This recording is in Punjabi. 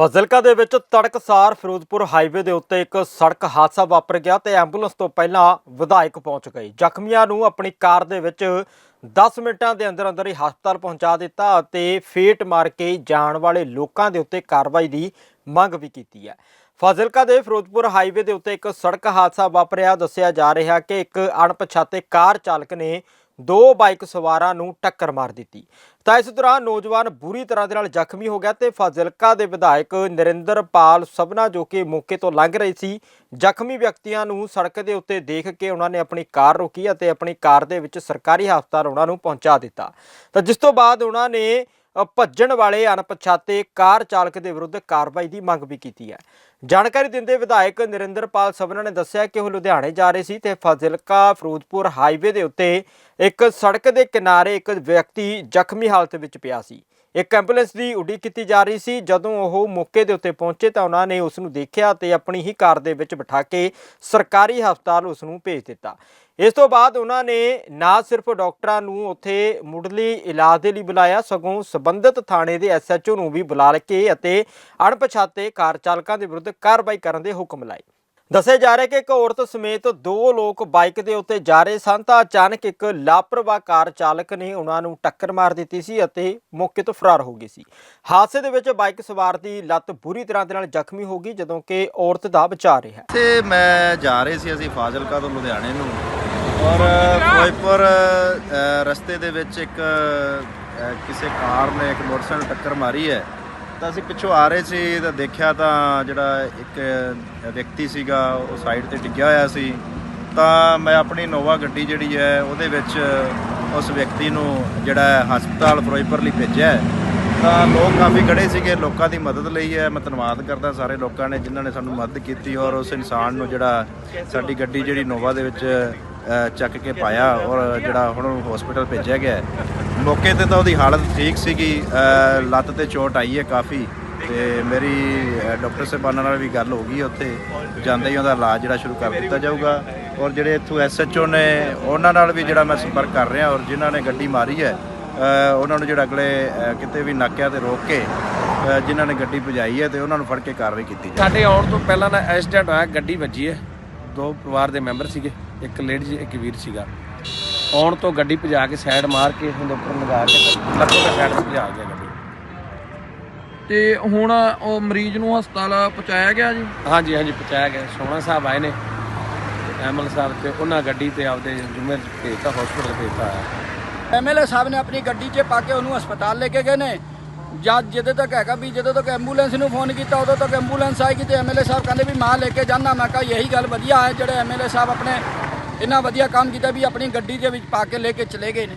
ਫਜ਼ਿਲਕਾ ਦੇ ਵਿੱਚ ਤੜਕਸਾਰ ਫਿਰੋਜ਼ਪੁਰ ਹਾਈਵੇ ਦੇ ਉੱਤੇ ਇੱਕ ਸੜਕ ਹਾਦਸਾ ਵਾਪਰ ਗਿਆ ਤੇ ਐਂਬੂਲੈਂਸ ਤੋਂ ਪਹਿਲਾਂ ਵਿਧਾਇਕ ਪਹੁੰਚ ਗਏ। ਜ਼ਖਮੀਆਂ ਨੂੰ ਆਪਣੀ ਕਾਰ ਦੇ ਵਿੱਚ 10 ਮਿੰਟਾਂ ਦੇ ਅੰਦਰ ਅੰਦਰ ਹੀ ਹਸਪਤਾਲ ਪਹੁੰਚਾ ਦਿੱਤਾ ਅਤੇ ਫੇਟ ਮਾਰ ਕੇ ਜਾਣ ਵਾਲੇ ਲੋਕਾਂ ਦੇ ਉੱਤੇ ਕਾਰਵਾਈ ਦੀ ਮੰਗ ਵੀ ਕੀਤੀ ਹੈ। ਫਾਜ਼ਿਲਕਾ ਦੇ ਫਿਰੋਜ਼ਪੁਰ ਹਾਈਵੇ ਦੇ ਉੱਤੇ ਇੱਕ ਸੜਕ ਹਾਦਸਾ ਵਾਪਰਿਆ। ਦੱਸਿਆ ਜਾ ਰਿਹਾ ਕਿ ਇੱਕ ਅਣਪਛਾਤੇ ਕਾਰ ਚਾਲਕ ਨੇ ਦੋ ਬਾਈਕ ਸਵਾਰਾਂ ਨੂੰ ਟੱਕਰ ਮਾਰ ਦਿੱਤੀ। ਤਾਂ ਇਸ ਦੌਰਾਨ ਨੌਜਵਾਨ ਬੁਰੀ ਤਰ੍ਹਾਂ ਦੇ ਨਾਲ ਜ਼ਖਮੀ ਹੋ ਗਿਆ ਤੇ ਫਾਜ਼ਿਲਕਾ ਦੇ ਵਿਧਾਇਕ ਨਰਿੰਦਰਪਾਲ ਸਭਨਾ ਜੋ ਕਿ ਮੌਕੇ ਤੋਂ ਲੰਘ ਰਹੇ ਸੀ, ਜ਼ਖਮੀ ਵਿਅਕਤੀਆਂ ਨੂੰ ਸੜਕ ਦੇ ਉੱਤੇ ਦੇਖ ਕੇ ਉਹਨਾਂ ਨੇ ਆਪਣੀ ਕਾਰ ਰੋਕੀ ਅਤੇ ਆਪਣੀ ਕਾਰ ਦੇ ਵਿੱਚ ਸਰਕਾਰੀ ਹਸਪਤਾਲ ਉਹਨਾਂ ਨੂੰ ਪਹੁੰਚਾ ਦਿੱਤਾ। ਤਾਂ ਜਿਸ ਤੋਂ ਬਾਅਦ ਉਹਨਾਂ ਨੇ ਭੱਜਣ ਵਾਲੇ ਅਣਪਛਾਤੇ ਕਾਰ ਚਾਲਕ ਦੇ ਵਿਰੁੱਧ ਕਾਰਵਾਈ ਦੀ ਮੰਗ ਵੀ ਕੀਤੀ ਹੈ। ਜਾਣਕਾਰੀ ਦਿੰਦੇ ਵਿਧਾਇਕ ਨਰਿੰਦਰਪਾਲ ਸਭਨਾ ਨੇ ਦੱਸਿਆ ਕਿ ਉਹ ਲੁਧਿਆਣੇ ਜਾ ਰਹੇ ਸੀ ਤੇ ਫਾਜ਼ਿਲਕਾ ਫਿਰੋਜ਼ਪੁਰ ਹਾਈਵੇ ਦੇ ਉੱਤੇ ਇੱਕ ਸੜਕ ਦੇ ਕਿਨਾਰੇ ਇੱਕ ਵਿਅਕਤੀ ਜ਼ਖਮੀ ਹਾਲਤ ਵਿੱਚ ਪਿਆ ਸੀ। ਇੱਕ ਐਂਬੂਲੈਂਸ ਦੀ ਉਡੀਕ ਕੀਤੀ ਜਾ ਰਹੀ ਸੀ। ਜਦੋਂ ਉਹ ਮੌਕੇ ਦੇ ਉੱਤੇ ਪਹੁੰਚੇ ਤਾਂ ਉਹਨਾਂ ਨੇ ਉਸ ਨੂੰ ਦੇਖਿਆ ਤੇ ਆਪਣੀ ਹੀ ਕਾਰ ਦੇ ਵਿੱਚ ਬਿਠਾ ਕੇ ਸਰਕਾਰੀ ਹਸਪਤਾਲ ਉਸ ਨੂੰ ਭੇਜ ਦਿੱਤਾ। ਇਸ ਤੋਂ ਬਾਅਦ ਉਹਨਾਂ ਨੇ ਨਾ ਸਿਰਫ ਡਾਕਟਰਾਂ ਨੂੰ ਉੱਥੇ ਮੁੱਢਲੀ ਇਲਾਜ ਦੇ ਲਈ ਬੁਲਾਇਆ, ਸਗੋਂ ਸਬੰਧਤ ਥਾਣੇ ਦੇ ਐਸਐਚਓ ਨੂੰ ਵੀ ਬੁਲਾ ਕੇ ਅਤੇ ਅਣਪਛਾਤੇ ਕਾਰ ਚਾਲਕਾਂ ਦੇ ਵਿਰੁੱਧ ਕਾਰਵਾਈ ਕਰਨ ਦੇ ਹੁਕਮ ਲਾਏ। ਦੱਸਿਆ ਜਾ ਰਿਹਾ ਕਿ ਇੱਕ ਔਰਤ ਸਮੇਤ ਦੋ ਲੋਕ ਬਾਈਕ ਦੇ ਉੱਤੇ ਜਾ ਰਹੇ ਸਨ ਤਾਂ ਅਚਾਨਕ ਇੱਕ ਲਾਪਰਵਾਹ ਕਾਰ ਚਾਲਕ ਨੇ ਉਹਨਾਂ ਨੂੰ ਟੱਕਰ ਮਾਰ ਦਿੱਤੀ ਸੀ ਅਤੇ ਮੌਕੇ ਤੋਂ ਫਰਾਰ ਹੋ ਗਈ ਸੀ। ਹਾਦਸੇ ਦੇ ਵਿੱਚ ਬਾਈਕ ਸਵਾਰ ਦੀ ਲੱਤ ਬੁਰੀ ਤਰ੍ਹਾਂ ਦੇ ਨਾਲ ਜ਼ਖਮੀ ਹੋ ਗਈ, ਜਦੋਂ ਕਿ ਔਰਤ ਦਾ ਬਚਾਅ ਰਿਹਾ। ਤੇ ਮੈਂ ਜਾ ਰਹੇ ਸੀ ਅਸੀਂ ਫਾਜ਼ਿਲਕਾ ਤੋਂ ਲੁਧਿਆਣੇ ਨੂੰ। ਔਰ ਫਿਰੋਜ਼ਪੁਰ ਰਸਤੇ ਦੇ ਵਿੱਚ ਇੱਕ ਕਿਸੇ ਕਾਰ ਨੇ ਇੱਕ ਮੋਟਰਸਾਈਕਲ ਟੱਕਰ ਮਾਰੀ ਹੈ। ਤਾਂ ਅਸੀਂ ਪਿੱਛੋਂ ਆ ਰਹੇ ਸੀ ਤਾਂ ਦੇਖਿਆ ਤਾਂ ਜਿਹੜਾ ਇੱਕ ਵਿਅਕਤੀ ਸੀਗਾ, ਉਹ ਸਾਈਡ ਤੇ ਡਿੱਗਿਆ ਹੋਇਆ ਸੀ। ਤਾਂ ਮੈਂ ਆਪਣੀ ਨੋਵਾ ਗੱਡੀ ਜਿਹੜੀ ਹੈ, ਉਹਦੇ ਵਿੱਚ ਉਸ ਵਿਅਕਤੀ ਨੂੰ ਜਿਹੜਾ ਹਸਪਤਾਲ ਫਿਰੋਜ਼ਪੁਰ ਲਈ ਭੇਜਿਆ ਤਾਂ ਲੋਕ ਕਾਫੀ ਖੜੇ ਸੀਗੇ, ਲੋਕਾਂ ਦੀ ਮਦਦ ਲਈ ਹੈ। ਮੈਂ ਧੰਨਵਾਦ ਕਰਦਾ ਸਾਰੇ ਲੋਕਾਂ ਨੇ ਜਿਨ੍ਹਾਂ ਨੇ ਸਾਨੂੰ ਮਦਦ ਕੀਤੀ ਔਰ ਉਸ ਇਨਸਾਨ ਨੂੰ ਜਿਹੜਾ ਸਾਡੀ ਗੱਡੀ ਜਿਹੜੀ ਨੋਵਾ ਦੇ ਵਿੱਚ ਚੱਕ ਕੇ ਪਾਇਆ ਔਰ ਜਿਹੜਾ ਹੁਣ ਉਹਨੂੰ ਹਸਪੀਟਲ ਭੇਜਿਆ ਗਿਆ ਮੌਕੇ ਤੇ ਤਾਂ ਉਹਦੀ ਹਾਲਤ ਠੀਕ ਸੀਗੀ ਲੱਤ ਤੇ ਚੋਟ ਆਈ ਹੈ ਕਾਫੀ। ਤੇ ਮੇਰੀ ਅ, ਡਾਕਟਰ ਸਾਹਿਬਾਨਾਂ ਨਾਲ ਵੀ ਗੱਲ ਹੋ ਗਈ ਉੱਥੇ। ਜਾਂਦੇ ਹੀ ਉਹਦਾ ਇਲਾਜ ਜਿਹੜਾ ਸ਼ੁਰੂ ਕਰ ਦਿੱਤਾ ਜਾਊਗਾ। ਔਰ ਜਿਹੜੇ ਇੱਥੋਂ ਐਸਐਚਓ ਨੇ ਉਹਨਾਂ ਨਾਲ ਵੀ ਜਿਹੜਾ ਮੈਂ ਸੰਪਰਕ ਕਰ ਰਿਹਾ ਔਰ ਜਿਨ੍ਹਾਂ ਨੇ ਗੱਡੀ ਮਾਰੀ ਹੈ ਉਹਨਾਂ ਨੂੰ ਜਿਹੜਾ ਅਗਲੇ ਕਿਤੇ ਵੀ ਨਾਕਿਆਂ ਤੇ ਰੋਕ ਕੇ ਜਿਨ੍ਹਾਂ ਨੇ ਗੱਡੀ ਭਜਾਈ ਹੈ ਤੇ ਉਹਨਾਂ ਨੂੰ ਫੜ ਕੇ ਕਾਰਵਾਈ ਕੀਤੀ ਜਾਵੇ ਸਾਡੇ ਆਉਣ ਤੋਂ ਪਹਿਲਾਂ ਨਾ ਐਕਸੀਡੈਂਟ ਹੋਇਆ ਗੱਡੀ ਵੱਜੀ ਹੈ। ਦੋ ਪਰਿਵਾਰ ਦੇ ਮੈਂਬਰ ਸੀਗੇ ਇੱਕ ਲੇਡੀ ਇੱਕ ਵੀਰ ਸੀਗਾ। ਆਉਣ ਤੋਂ ਗੱਡੀ ਭਜਾ ਕੇ ਸਾਈਡ ਮਾਰ ਕੇ ਉਹਦੇ ਉੱਪਰ ਲਗਾ ਕੇ ਲੱਤੋਂ ਤੇ ਸਾਈਡ ਤੇ ਭਜਾ ਗਿਆ ਗੱਡੀ। ਤੇ ਹੁਣ ਉਹ ਮਰੀਜ਼ ਨੂੰ ਹਸਪਤਾਲ ਪਹੁੰਚਾਇਆ ਗਿਆ ਜੀ? ਹਾਂਜੀ ਹਾਂਜੀ ਪਹੁੰਚਾਇਆ ਗਿਆ। ਸੋਹਣਾ ਸਾਹਿਬ ਆਏ ਨੇ। ਐਮਐਲ ਸਾਹਿਬ ਤੇ ਉਹਨਾਂ ਗੱਡੀ ਤੇ ਆਪਦੇ ਜ਼ਿੰਮੇ ਭੇਜਤਾ ਹਸਪੀਟਲ ਭੇਜਤਾ। ਐਮਐਲਏ ਸਾਹਿਬ ਨੇ ਆਪਣੀ ਗੱਡੀ 'ਚ ਪਾ ਕੇ ਉਹਨੂੰ ਹਸਪਤਾਲ ਲੈ ਕੇ ਗਏ ਨੇ। ਜਦ ਜਦੋਂ ਤੱਕ ਹੈਗਾ ਵੀ ਜਦੋਂ ਤੱਕ ਐਂਬੂਲੈਂਸ ਨੂੰ ਫੋਨ ਕੀਤਾ, ਉਦੋਂ ਤੱਕ ਐਂਬੂਲੈਂਸ ਆਏਗੀ ਤੇ ਐਮਐਲਏ ਸਾਹਿਬ ਕਹਿੰਦੇ ਵੀ ਮਾਂ ਲੈ ਕੇ ਜਾਣਾ ਮੈਂ ਕਿਹਾ ਇਹੀ ਗੱਲ ਵਧੀਆ ਹੈ, ਜਿਹੜੇ ਐਮਐਲਏ ਸਾਹਿਬ ਆਪਣੇ ਇੰਨਾ ਵਧੀਆ ਕੰਮ ਕੀਤਾ ਵੀ ਆਪਣੀ ਗੱਡੀ ਦੇ ਵਿੱਚ ਪਾ ਕੇ ਲੈ ਕੇ ਚਲੇ ਗਏ ਨੇ।